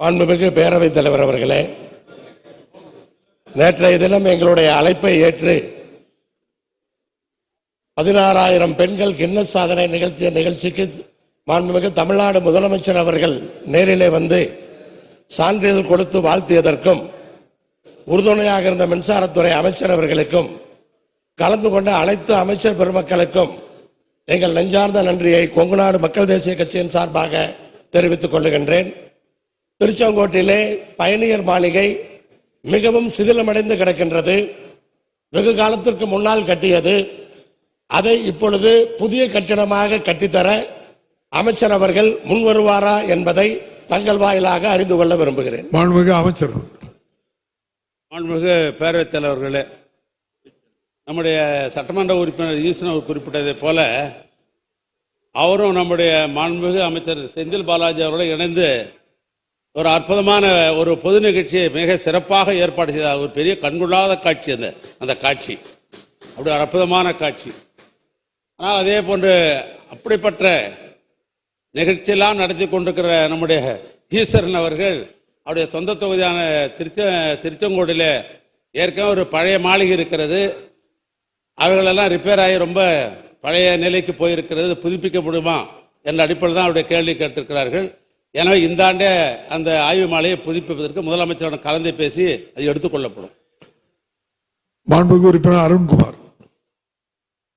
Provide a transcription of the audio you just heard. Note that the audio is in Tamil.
மாண்புமிகு பேரவைத் தலைவர் அவர்களே நேற்றைய தினம் எங்களுடைய அழைப்பை ஏற்று பதினாறாயிரம் பெண்கள் கின்னஸ் சாதனை நிகழ்த்திய நிகழ்ச்சிக்கு மாண்புமிகு தமிழ்நாடு முதலமைச்சர் அவர்கள் நேரிலே வந்து சான்றிதழ் கொடுத்து வாழ்த்தியதற்கும் உறுதுணையாக இருந்த மின்சாரத்துறை அமைச்சர் அவர்களுக்கும் கலந்து கொண்ட அனைத்து அமைச்சர் பெருமக்களுக்கும் எங்கள் நெஞ்சார்ந்த நன்றியை கொங்குநாடு மக்கள் தேசிய கட்சியின் சார்பாக தெரிவித்துக் கொள்ளுகின்றேன். திருச்செங்கோட்டிலே பயணியர் மாளிகை மிகவும் சிதிலமடைந்து கிடக்கின்றது. வெகு காலத்திற்கு முன்னால் கட்டியது. அதை இப்பொழுது புதிய கட்டிடமாக கட்டித்தர அமைச்சர் அவர்கள் முன் வருவாரா என்பதை தங்கள் வாயிலாக அறிந்து கொள்ள விரும்புகிறேன். மாண்புமிகு அமைச்சர். மாண்புமிகு பேரவைத் தலைவர்களே நம்முடைய சட்டமன்ற உறுப்பினர் ஈசன் அவர் குறிப்பிட்டதைப் போல அவரும் நம்முடைய மாண்புமிகு அமைச்சர் செந்தில் பாலாஜி அவர்களும் இணைந்து ஒரு அற்புதமான ஒரு பொது நிகழ்ச்சியை மிக சிறப்பாக ஏற்பாடு செய்தார் ஒரு பெரிய கண்கொள்ளாத காட்சி அந்த அந்த காட்சி. அப்படி ஒரு அற்புதமான காட்சி. ஆனால் அதே போன்று அப்படிப்பட்ட நிகழ்ச்சியெல்லாம் நடத்தி கொண்டிருக்கிற நம்முடைய ஈஸ்வரன் அவர்கள் அவருடைய சொந்த தொகுதியான திருச்ச திருச்செங்கோடில் ஏற்கனவே ஒரு பழைய மாளிகை இருக்கிறது. அவைகளெல்லாம் ரிப்பேர் ஆகி ரொம்ப பழைய நிலைக்கு போயிருக்கிறது. புதுப்பிக்கப்படுமா என்ற அடிப்படையில் தான் அவருடைய கேள்வி கேட்டிருக்கிறார்கள். எனவே இந்த ஆண்டே அந்த ஆய்வு மாலையை புதுப்பிப்பதற்கு முதலமைச்சருடன் கலந்து பேசி அது எடுத்துக்கொள்ளப்படும் மாண்புமிகு உறுப்பினர் அருண்குமார்.